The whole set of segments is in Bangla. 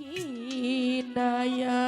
কি নায়া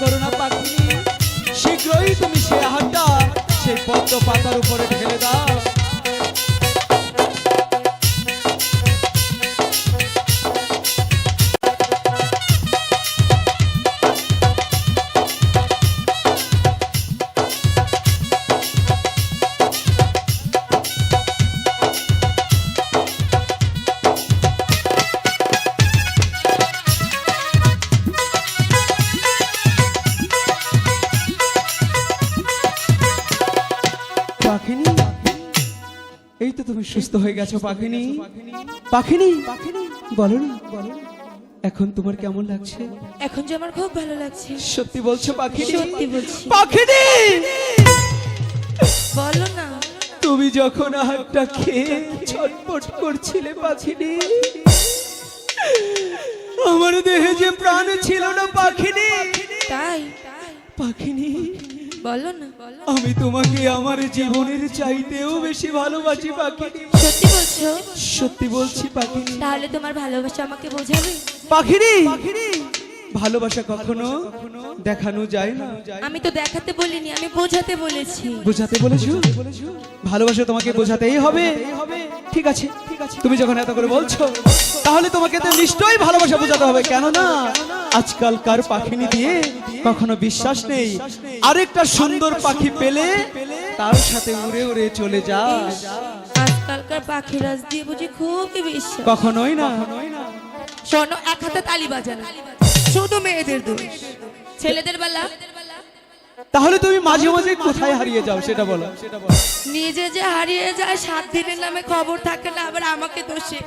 করুণা পাখি। শীঘ্রই তুমি সে হাতটা সেই পদ্ম পাতার উপরে ঢেলে দাও। এই তো তুমি সুস্থ হয়ে গেছো পাখিনি। পাখিনি? বলো না বলো। এখন তোমার কেমন লাগছে? এখন যে আমার খুব ভালো লাগছে। সত্যি বলছো পাখিনি? সত্যি বলছি। পাখিনি? বলো না। তুমি যখন আহারটা খেয়ে ছটপট করছিলে পাখিনি আমার দেহে যে প্রাণ ছিল না পাখিনি। তাই? পাখিনি? বলো না। আমি তোমাকে আমার জীবনের চাইতেও বেশি ভালোবাসি পাখি সত্যি বলছো? সত্যি বলছি পাখি তাহলে তোমার ভালোবাসা আমাকে বোঝাবে? পাখিনি ভালোবাসা কখনো দেখানো যায় না। আমি তো দেখাতে বলিনি আমি বোঝাতে বলেছি। বোঝাতে বলেছ? ভালোবাসা তোমাকে বোঝাতেই হবে। ঠিক আছে। তুমি যখন এত করে বলছো তাহলে তোমাকে তো নিশ্চয়ই ভালোবাসা বোঝাতে হবে। কেন না আজকালকার পাখিনি দিয়ে কখনো বিশ্বাস নেই। আরেকটা সুন্দর পাখি পেলে তার সাথে উড়ে উড়ে চলে যা আজকালকার পাখিরাজ দিয়ে বুঝি খুবই বিশ্বাস। কখনোই না। শোনো এক হাতে তালি বাজানো। শুধু মেয়েদের দোষ। ছেলেদের বেলা তাহলে তুমি মাঝে মাঝে কোথায় হারিয়ে যাও সেটা বলো। নিজে যে হারিয়ে যায়, সাত দিনের নামে খবর থাকে না আবার আমাকে দোষে।